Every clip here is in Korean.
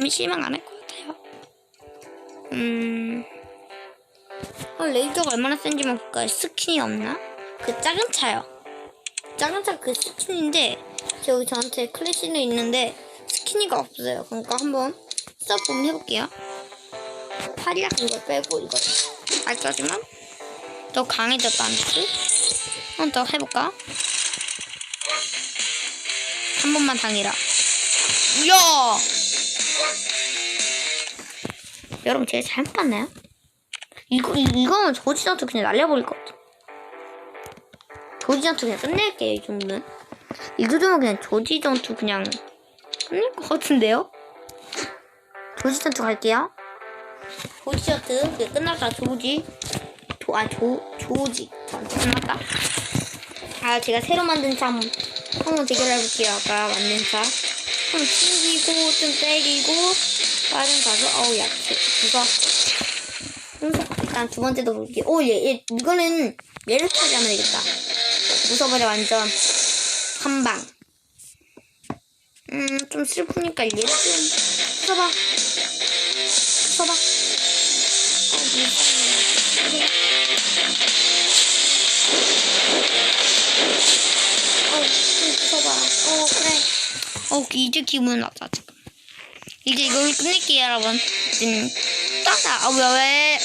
그럼 실망 안 할 것 같아요. 음, 어, 레이저가 얼마나 센지 한번 볼까요? 스킨이 없나? 그 작은 차요. 작은 차 그 스킨인데 저기 저한테 클래시는 있는데 스키니가 없어요. 그러니까 한번 써보면 해볼게요. 팔이랑 이걸 빼고 이거 알까지만 더 강해졌다 안지 한 번 더 해볼까? 한 번만 당해라. 이야! 여러분 제가 잘못 봤나요? 이거 이, 이거는 조지전투 그냥 날려버릴 것 같아. 조지전투 그냥 끝낼게요 이 정도는. 이 정도면 그냥 조지전투 그냥 끝낼 것 같은데요? 조지전투 갈게요. 조지전투 그게 끝났다 조지. 조, 아, 조, 조지. 끝났다. 아, 제가 새로 만든 차 한번, 한번 대결해 볼게요. 아까 만든 차. 좀 튕기고, 좀 때리고, 빠른 가서, 어우, 약해. 이거. 일단 두 번째도 볼게요. 오, 얘, 얘, 이거는 얘를 차지하면 되겠다. 웃어버려, 완전. 한 방. 음, 좀 슬프니까 얘를 좀, 써봐. 써봐. 어. 어, 좀 부숴봐. 어, 그래. 어, 이제 기분 나다. 이제 이걸 끝낼게요, 여러분. 지금, 따다. 아, 왜, 왜.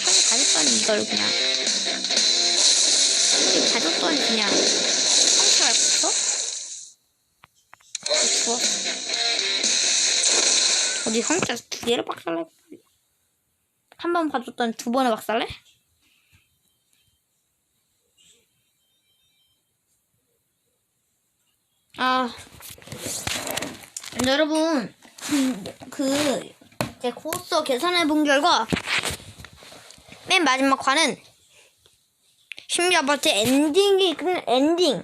한개 가졌더니 이걸 그냥. 한개 가졌더니 그냥. 상처가 붙어? 죽었어. 어디 상처 두 개를 박살내? 한 번 봐줬더니 두 번을 박살내? 아, 여러분, 그, 제 고스터 계산해 본 결과, 맨 마지막 화는, 신비 아파트 엔딩이 끝, 엔딩,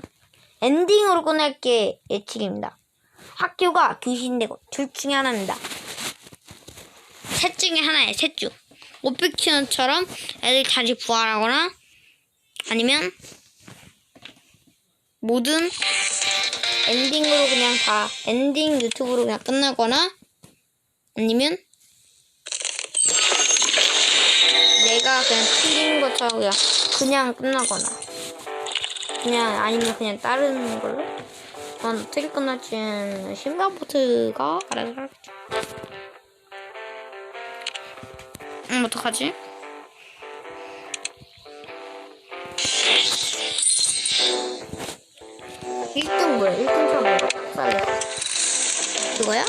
엔딩으로 끝날 게 예측입니다. 학교가 귀신되고, 둘 중에 하나입니다. 셋 중에 하나예요, 셋 중. 오피키언처럼 애들 다시 부활하거나, 아니면, 모든 엔딩으로 그냥 다 엔딩 유튜브로 그냥 끝나거나 아니면 내가 그냥 틀린 것처럼 그냥 그냥 끝나거나. 그냥 아니면 그냥 다른 걸로? 난 어떻게 끝날지는 신바포트가 알아서 하겠지 음 어떡하지? 일등 뭐야? 1등 차 뭐야? 박살내. 그거야?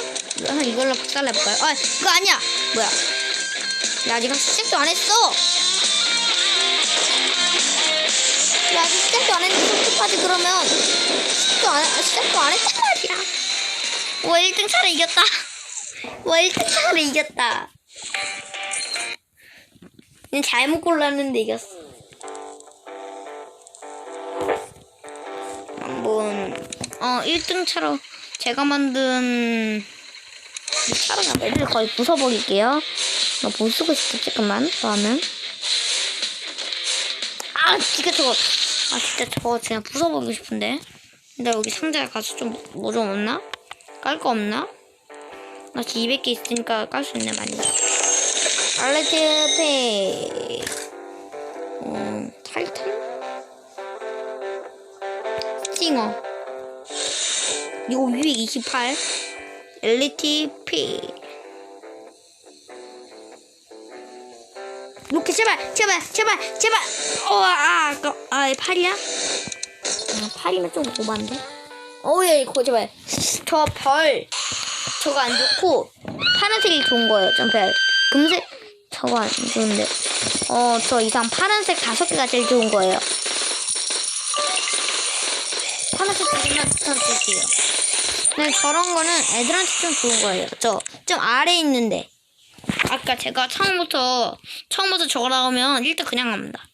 한 이걸로 박살내볼까요? 아, 그거 아니야! 뭐야? 야, 아직 시작도 안 했어! 야, 아직 시작도 안 했는데 솔직하지 그러면 시작도 안, 아, 시작도 안 했단 말이야. 와, 1등 차를 이겼다. 와, 1등 차를 이겼다. 그냥 잘못 골랐는데 이겼어. 어 1등 차로 제가 만든 이 차로 그냥 애들 거의 부숴버릴게요. 나못 쓰고 조금만 더 하면 아 진짜 저거 아 진짜 저거 그냥 부숴버리고 싶은데 근데 여기 상자에 가서 좀 뭐 좀 없나? 깔 거 없나? 나 지금 200개 있으니까 깔 수 있네 많이 알레트 페이 어 타이탄? 싱어 이거 228 LTP 이렇게 제발 제발 제발 제발 어아 그, 아, 팔이야? 아, 팔이면 좀 오반데? 어예 이거 제발 저별 저거 안 좋고 파란색이 좋은 거예요 점별. 금색? 저거 안 좋은데. 어 저 이상 파란색 다섯 개가 제일 좋은 거예요 두 개만 추천드릴게요. 근데 저런 거는 애들한테 좀 좋은 거예요. 저 좀 아래 있는데. 아까 제가 처음부터 처음부터 저거 나오면 일단 그냥 갑니다.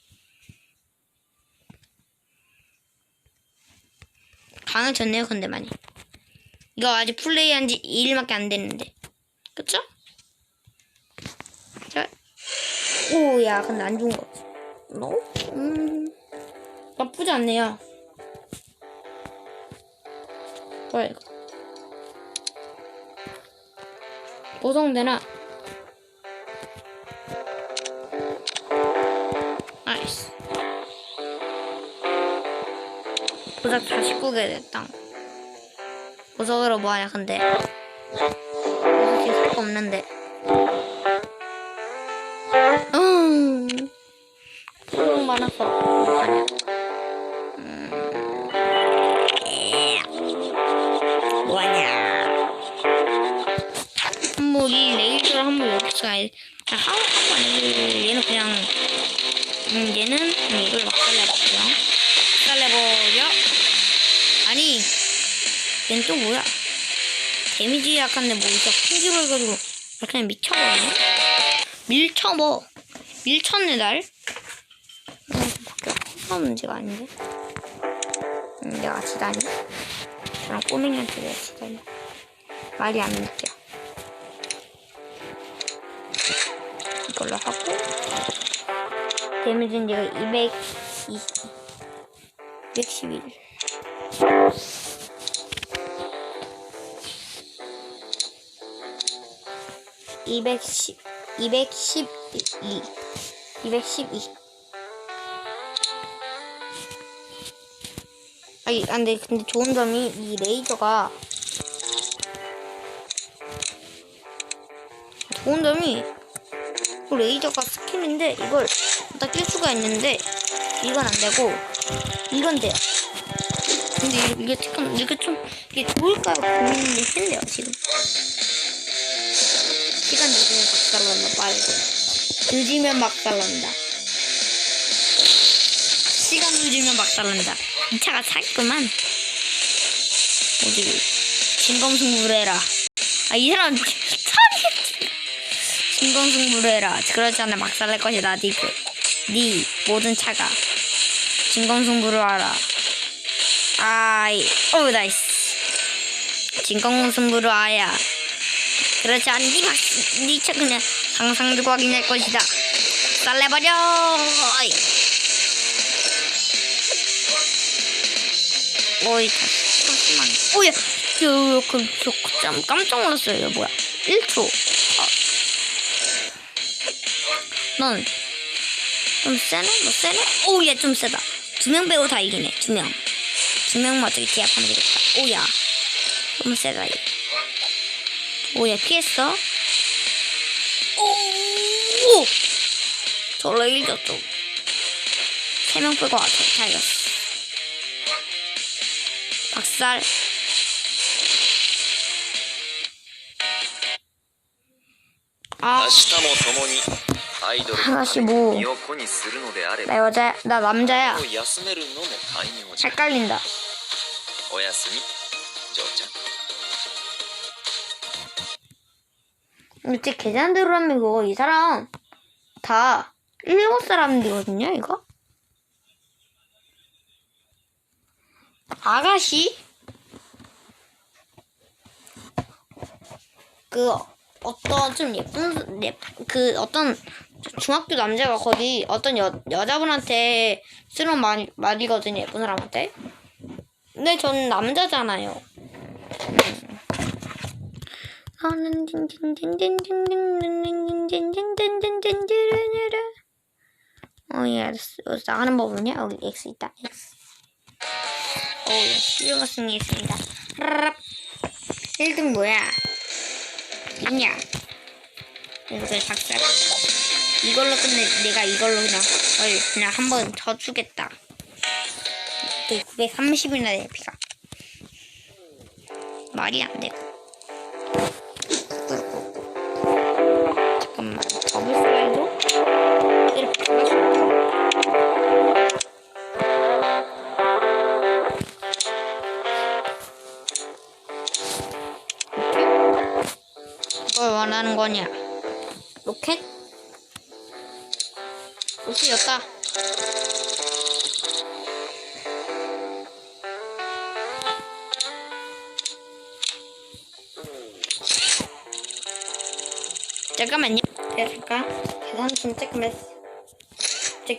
강해졌네요 근데 많이. 이거 아직 플레이한 지 2일밖에 안 됐는데. 그쵸? 자, 오 야 근데 안 좋은 거. 너? 음. 나쁘지 않네요 뭐야 이거 보송되나? 나이스. 보석 49개 됐다. 보석으로 뭐하냐, 근데. 보석이 쓸거 없는데. 음. 보석 많아서. 뭐야? 데미지 약한데 뭐 진짜 큰기로 해가지고 그냥 미쳐버리네? 밀쳐버. 밀쳤네 날. 음, 밖에 허가 문제가 아닌데? 음, 내가 지다니? 저랑 꼬맹이한테 내가 지다니? 말이 안 믿겨. 이걸로 하고 데미지는 얘가 220 211 210 212 212 아니 안 돼 근데 좋은 점이 이 레이저가 좋은 점이 그 레이저가 스킬인데 이걸 딱 낄 수가 있는데 이건 안 되고 이건 돼요. 근데 이- 이게 조금 이게 좀 이게 좋을까요? 고민이 했네요 지금. 시간 늦으면 박살난다 빨리. 늦으면 박살난다. 시간 늦으면 박살난다. 이 차가 사기구만. 어디 진검승부를 해라. 아 이 사람 차리 진검승부를 해라. 그러지 않으면 막살날 것이다, 니그. 네 모든 차가 진검승부를 하라. 아이, 오 나이스. 진검승부를 하야. 그렇지 않니 네 막, 니차 그냥 상상도 확인할 것이다. 살래버려. 어이. 잠시만. 오야, 야, 그, 저, 그, 참, 깜짝 놀랐어요. 뭐야. 1초. 아. 넌, 좀 세네? 너 세네? 오, 얘좀 세다. 두명 빼고 다 이기네, 두 명. 두 명만 어떻게 제압하면 되겠다. 오야. 너무 세다, 얘. 뭐야 피했어? 오! 저로 일겼죠. 세명 빼고 와서 잘렸어. 박살. 아. 하나씩 뭐. 나 여자, 야 나 남자야. 헷갈린다. 제 계산대로 하면 이거 이 사람 다 일곱 사람들이거든요, 이거? 아가씨? 그 어떤 좀 예쁜 예, 그 어떤 중학교 남자가 거기 어떤 여, 여자분한테 쓰는 말, 말이거든요, 예쁜 사람한테. 근데 저는 남자잖아요. 하는 어예 여기서 하는 법은요 여기 x 있다 x 오예 이런 것은 있습니다 1등 뭐야 있냐 이걸 박살 이걸로 끝내 내가 이걸로 그냥 널 그냥 한번 더 주겠다 930이나 내 피가 말이 안 되고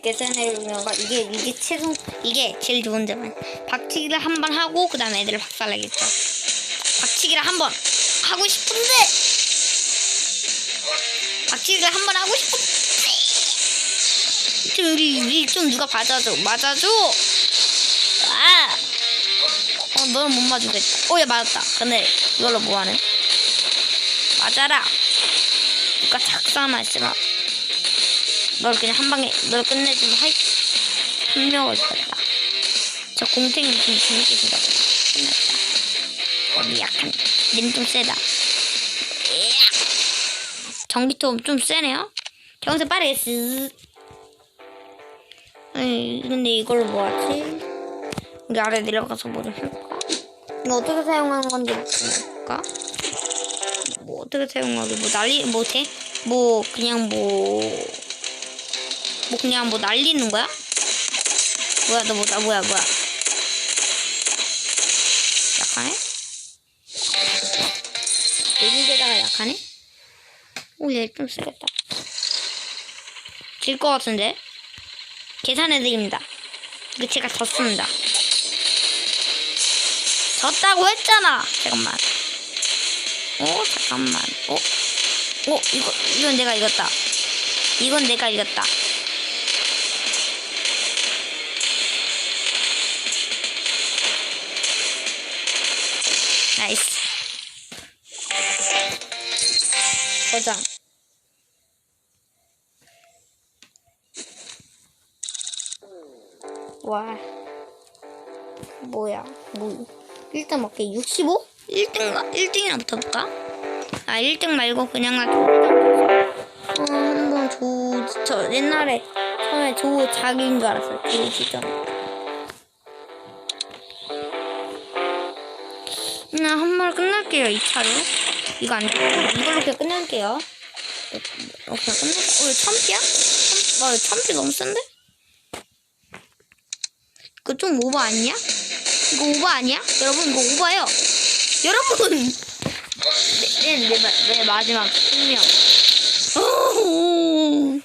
제 계산해 보면 이게 이게 최소 이게 제일 좋은 점은 박치기를 한 번 하고 그다음에 애들을 박살내겠죠. 박치기를 한 번 하고 싶은데 박치기를 한 번 하고 싶어. 좀 우리 우리 좀 누가 맞아줘 맞아줘. 아. 어 너는 못 맞으겠다. 어 얘 맞았다. 근데 이걸로 뭐하네? 맞아라. 누가 작사만 있으 면널 그냥 한 방에 널 끝내주면 하이 한 명을 죽였다. 저 공탱이 좀 재밌게 생겼다. 끝났다. 어디 약간 님좀 세다. 으악. 전기톱 좀 세네요. 경세 빠르게 쓱. 에이, 근데 이걸로 뭐 하지? 여기 아래 내려가서 뭐좀 해볼까? 이거 어떻게 사용하는 건지 볼까? 뭐 어떻게 사용하게 뭐 날리 뭐 돼? 뭐 그냥 뭐 뭐 그냥 뭐 날리는 거야? 뭐야 너 뭐다 뭐야 뭐야. 약하네? 내린데다가 약하네? 오얘 좀 쓰겠다. 질 것 같은데? 계산해드립니다. 이거 제가 졌습니다. 졌다고 했잖아! 잠깐만. 어? 잠깐만. 어? 어? 이거 이건 내가 이겼다. 이건 내가 이겼다 나이스 저장 와 뭐야 뭐 1등 먹게 65? 1등 1등이나 붙어볼까? 아 1등 말고 그냥 나 조, 어, 한번 조, 저 옛날에 처음에 조 자기인 줄 알았어요. 조 시점. 끝날게요, 2차로. 이거 안 돼. 이걸로 그냥 끝낼게요. 어, 그냥 끝낼게요. 어, 천피야? 천, 와, 천피 너무 센데? 이거 좀 오버 아니야? 이거 오버 아니야? 여러분, 이거 오버예요. 여러분! 네, 네, 네, 마- 네 마지막 승명. 오,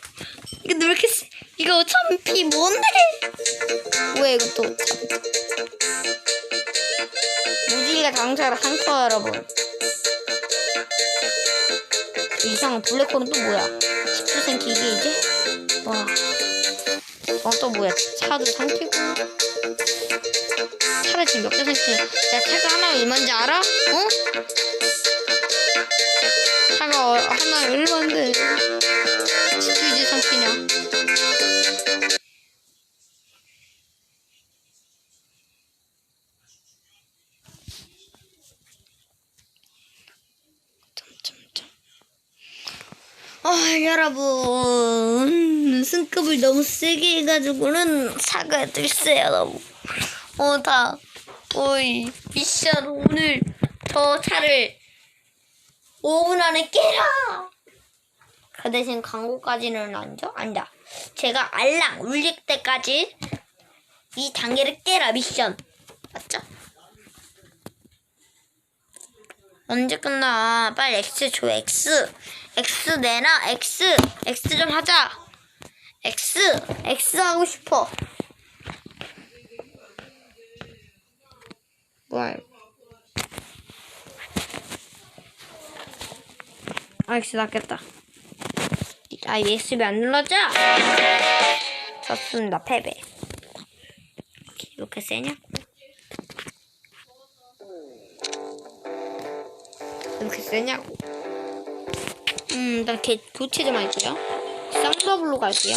근데 왜 이렇게 세? 이거 참피 뭔데? 왜 이거 또 참. 무지개가 당사라 상처 여러분. 이상한 블랙홀은 또 뭐야? 10% 기계 이제? 와. 어, 또 뭐야? 차도 삼키고. 차를 지금 몇개 삼키냐? 야, 차가 하나 얼마인지 알아? 어? 차가 어- 하나 얼마인데 집도 이제 삼키냐 점점점 아 여러분 승급을 너무 세게 해가지고는 사과해주세요 너무 어다 오이 미션 오늘 저 차를 5분 안에 깨라! 그 대신 광고까지는 아니죠? 아니다. 제가 알람 울릴 때까지 이 단계를 깨라 미션. 맞죠? 언제 끝나? 빨리 X 줘, X. X 내놔, X. X 좀 하자. X. X 하고 싶어. 뭐야, 이거. 아이씨 낫겠다. 아 USB 안 눌러져? 졌습니다 패배. 이렇게 세냐? 세냐고? 음 일단 개 교체 좀 할게요. 쌍더블로 갈게요.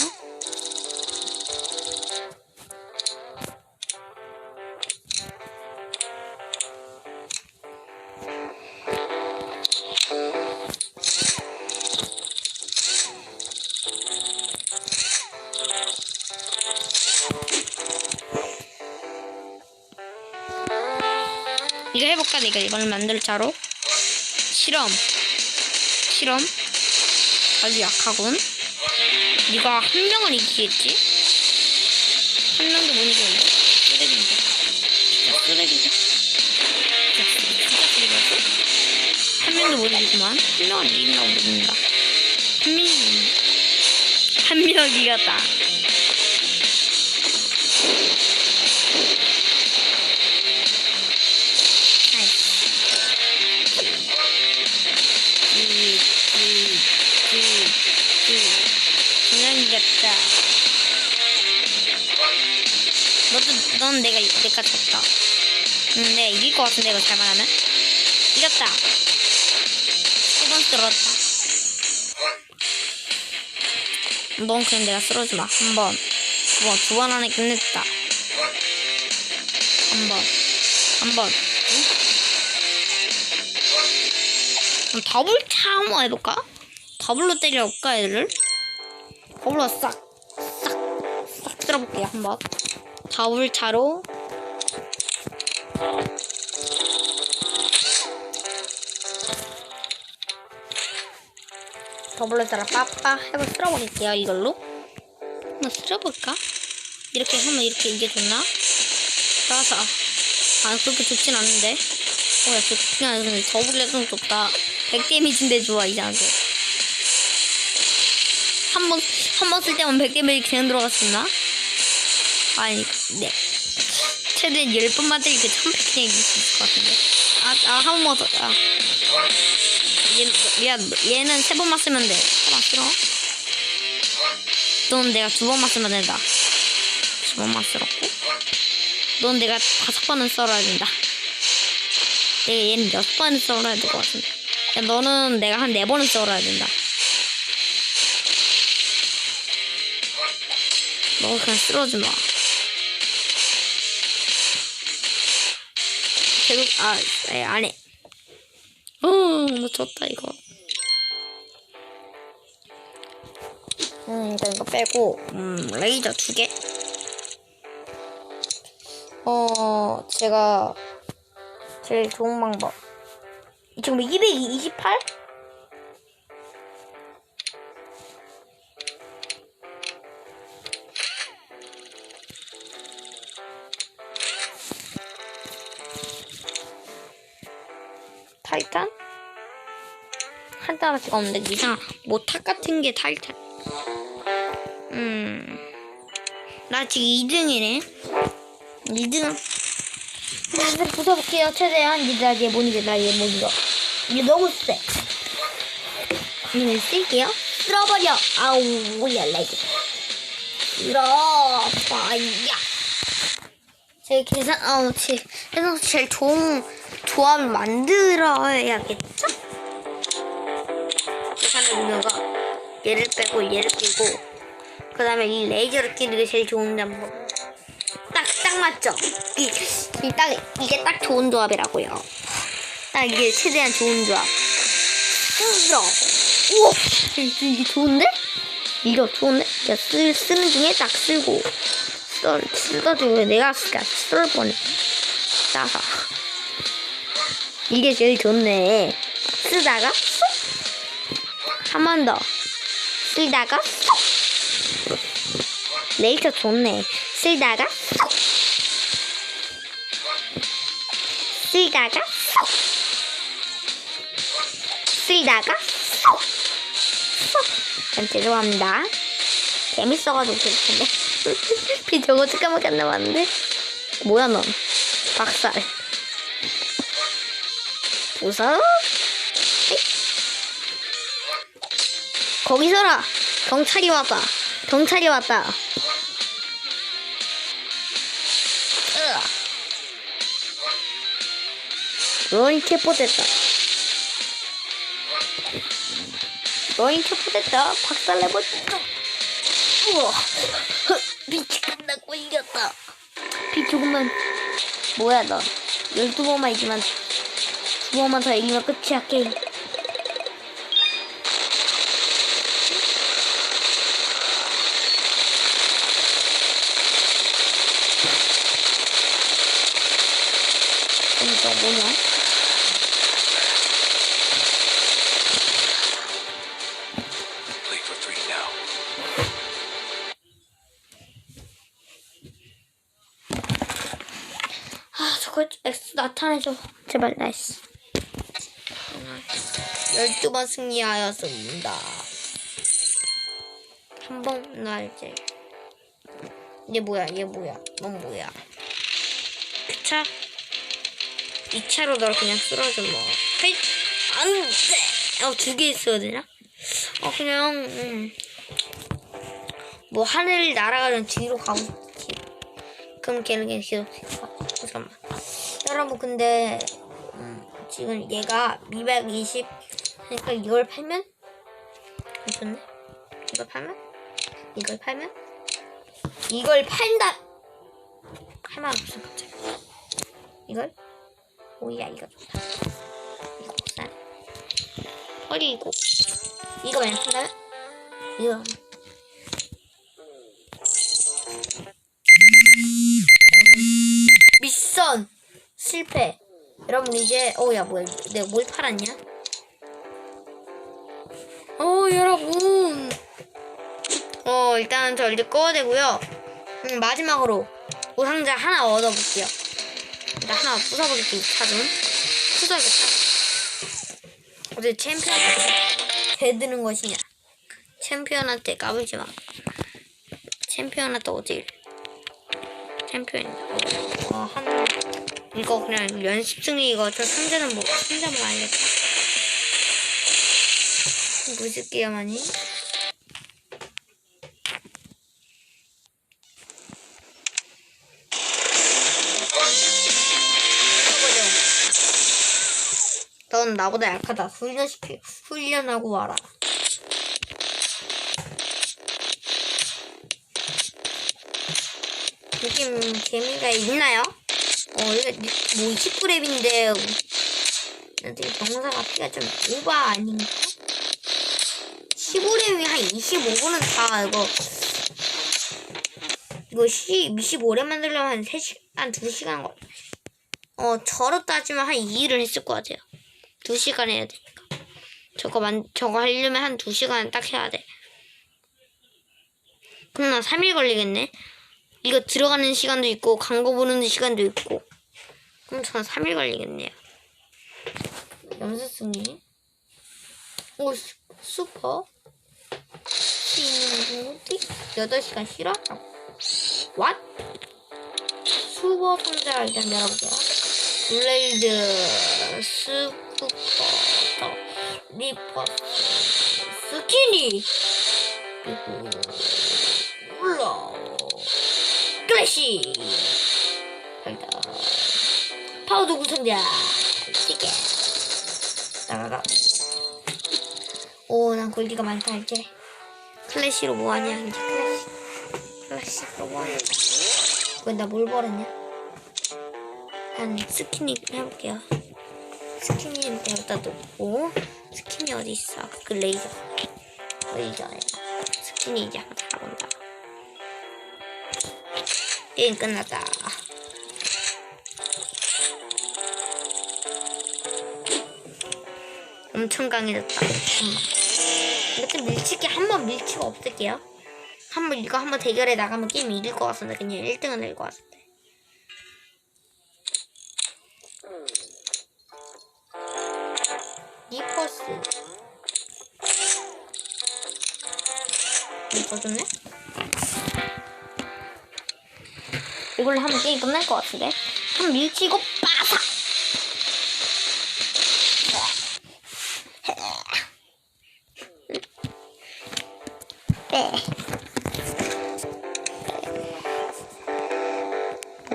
이거 해볼까? 내가 이걸 만들 자로 실험. 실험? 아주 약하군. 네가 한 명은 이기겠지? 한 명도 못 이기는데 쓰레기인데. 진짜 쓰레기다. 진짜 진짜 쓰레기였어 한 명도 못 이기지만 한 명은 이긴다고 믿는다. 한 명이 한 명 이겼다 넌 내가, 내가 졌다. 응, 내가 이길 것 같은데, 이거 잘만 하면. 이겼다. 세번 쓸었다. 넌 그냥 내가 쓰러지 마. 한 번, 두 번, 두 번 안에 끝냈다. 한 번, 한 번. 응? 더블 차 한번 해볼까? 더블로 때려볼까, 애들을? 더블로 싹, 싹, 싹 쓸어볼게요, 한 번. 더블 차로. 더블로 따라 빠빠 해볼 쓸어버릴게요 이걸로 한번 쓸어볼까? 이렇게 하면 이렇게 이게 좋나? 따라서 아 그렇게 좋진 않은데 어야 좋긴 않은데 더블로 좀 좋다 100 데미지인데 좋아 이상하게 한번 한 번 쓸 때만 100 데미지 그냥 들어갈 수 있나? 아니 네 최대 10번만 때리니까 1000팩 그냥 이길 수 있을 것 같은데 아한 번만 더 아. 얘, 야, 얘는 세 번만 쓰면 돼. 하나 싫어? 넌 내가 두 번만 쓰면 된다. 두 번만 쓸었고. 넌 내가 다섯 번은 썰어야 된다. 얘, 얘는 여섯 번은 썰어야 될 것 같은데. 야, 너는 내가 한 네 번은 썰어야 된다. 너 그냥 쓰러지 마. 아, 에, 안 해. 어, 너 졌다, 이거. 음, 일단 이거 빼고, 음, 레이저 두 개. 어, 제가 제일 좋은 방법. 지금 228? 한 단어씩 없는데 이상 모탁 같은 게 타이탄. 음, 나 지금 2등이네. 2등. 이제 부숴볼게요. 최대한 이제 나얘 못 이겨. 나얘 못 이겨. 이게 너무 세. 이걸 쓸게요. 쓸어버려. 아우 뭐야 레이저. 쓸어버려. 제 계산 어, 제 해서 제일 좋은 조합을 만들어야겠죠? 계산의 의미가 얘를 빼고 얘를 끼고 그 다음에 이 레이저를 끼는 게 제일 좋은 방법. 딱, 딱 맞죠? 이, 이 딱, 이게 딱 좋은 조합이라고요. 딱 이게 최대한 좋은 조합. 쓰러. 우와! 이게, 좋은데? 이거 좋은데? 야, 쓰, 쓰는 중에 딱 쓰고. 썰, 쓰가지고 내가 쓰가 썰 뻔했어. 따서. 이게 제일 좋네. 쓰다가 쏙! 한 번 더. 쓰다가 쏙! 레이저 좋네. 쓰다가 쏙! 쓰다가 쏙! 쓰다가 쏙! 쏙! 전 죄송합니다. 재밌어가지고 그럴 텐데. 비 저거 잠깐밖에 안 남았는데? 뭐야 넌? 박살. 헤 거기 서라. 경찰이 왔다. 경찰이 왔다. 너희 체포됐다. 너희 체포됐다. 박살내버렸다. 우와. 끝나고 이겼다. 빛 조금만. 뭐야 너. 12번만 이기면 두 번만 더 이기면 끝이야 게임. 이거 뭐냐? 아 저거 X 나타내줘. 제발 나이스. 12번 승리하였습니다. 한번나 이제. 얘 뭐야 얘 뭐야? 넌 뭐야? 그차 2차로 널 그냥 쓸어줘 뭐. 헤이 안 돼! 어 두 개 있어야 되나? 어 그냥 음. 뭐 하늘 날아가는 뒤로 가고 싶지 그럼 걔는 그냥 계속 아, 잠깐만. 여러분 근데 음, 지금 얘가 220 그러니까 이걸 팔면? 괜찮네. 이걸 팔면? 이걸 팔면? 이걸 팔다! 할 말 없어 갑자기. 이걸 오야 이거 좋다 이거 쌀 버리고 이거 판다면 이거 미션 실패. 여러분 이제 어야 뭐야 내가 뭘 팔았냐? 어 여러분 어 일단 저 이제 꺼야 되고요. 음, 마지막으로 우상자 하나 얻어볼게요. 일단 하나 부숴볼게요. 찾으면 부숴야겠다. 어제 챔피언한테 대드는 것이냐? 챔피언한테 까불지 마. 챔피언한테 어제 챔피언이다. 어, 한, 이거 그냥 연습생이 이거 저 상자는 뭐, 상자 뭐 알겠다. 많이. 나보다 약하다. 훈련시키, 훈련하고 와라. 느낌 재미가 있나요? 어, 이거 뭐 19렙인데 어떻게 병사가 피가 좀 오버 아닌가? 15렙이 한 25분은 다 이거 이거 시, 25렙 만들려면 한 3시, 한 2시간 걸 어, 저로 따지면 한 2일을 했을 것 같아요. 2시간 해야 되니까. 저거 만, 저거 하려면 한 2시간 딱 해야 돼. 그럼 나 3일 걸리겠네? 이거 들어가는 시간도 있고 광고 보는 시간도 있고 그럼 저는 3일 걸리겠네요 연습승리 오 수- 슈퍼 신무디 8시간 실화 왓? 슈퍼 상자 일단 열어볼게요 블레이드 스쿠터 리퍼스 스키니. 그리고 올라 클래시. 일단 파우더 구성자. 시계 나가가. 오난 골디가 많다 이제. 클래시로 뭐하냐 이제 클래시. 클래시로 뭐하냐. 이건 나뭘 버렸냐? 난 스키니 해볼게요 스키니는 여기다 놓고 스키니 어디 있어 그 레이저 레이저야 스키니 이제 한번 달아본다 게임 끝났다. 엄청 강해졌다. 이렇게 밀치기 한 번 밀치고 없앨게요. 한 번 이거 한 번 대결에 나가면 게임 이길 것 같은데 그냥 1등은 될것 같은데. 좋네? 이걸로 하면 게임 끝날 것 같은데? 한 밀치고 빠삭! 네.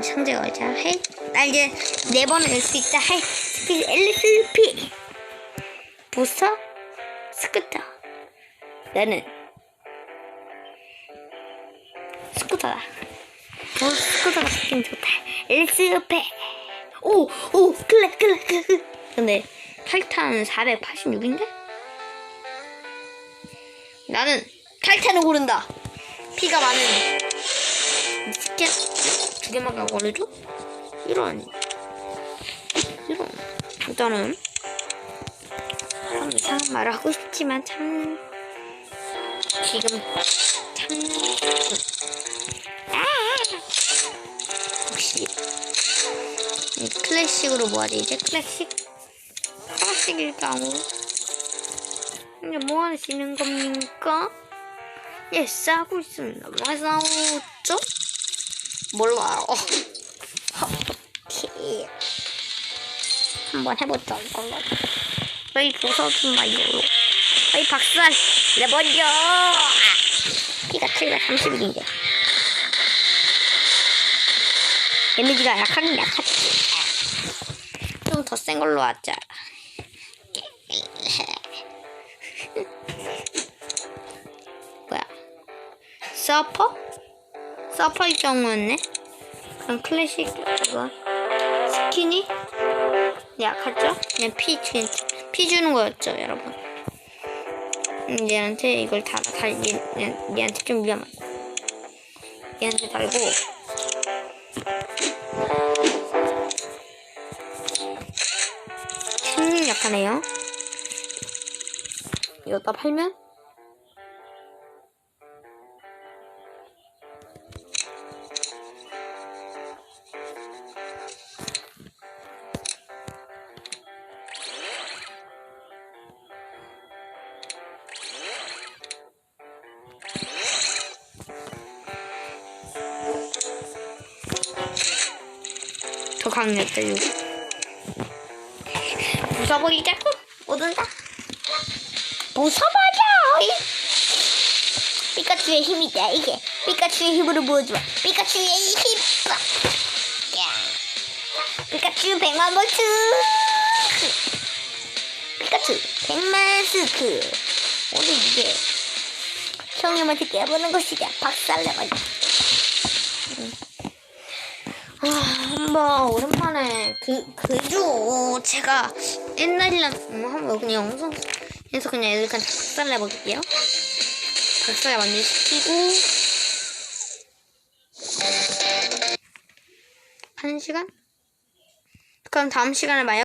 상자가 어디야? 해? 나 이제 네 번을 낼 수 있다. 해. 스피드 LSP. 보스? 스쿠터. 나는 엘스페. 오, 오, 클래, 클래, 클래. 근데 8탄 486인데? 나는 8탄을 고른다. 피가 많은 스킨 두 개만 갖고 걸려줘? 이런. 이런. 일단은 참 이상한 말을 하고 싶지만 참 지금 참 아! 혹시 이 클래식으로 뭐하지 이제? 클래식? 클래식일 경우. 이제 뭐 하시는 겁니까? 예 싸고 있습니다. 뭐 싸우죠? 몰라요 오케이. 한번 해보자 이걸로. 빨리 부숴준 마 이걸로. 빨리 박살 내버려 아, 피가 731인데 데미지가 약하긴 약하지. 좀 더 센 걸로 하자. 뭐야? 서퍼? 서퍼일 경우였네. 그럼 클래식 이거 스키니 약하죠? 그냥 피 그냥 피 주는 거였죠, 여러분. 음, 얘한테 이걸 달아 달 얘, 얘, 얘한테 좀 위험하다. 얘한테 달고 약하네요. 이거다 팔면 더 이거. 부숴버리자고 오든다. 부숴버려. 이. 피카츄의 힘이다 이게. 피카츄의 힘으로 보여줘. 피카츄의 힘. 야. 피카츄 백만 볼트. 피카츄 백만 스크. 오늘 이게 형님한테 깨보는 것이다. 박살내버려. 아, 한번 오랜만에 그 그죠 제가 옛날이랑 음, 한번 그냥 영상에서 그냥 애들 그냥 박살 내볼게요. 박살 완전 시키고 한 시간? 그럼 다음 시간에 만약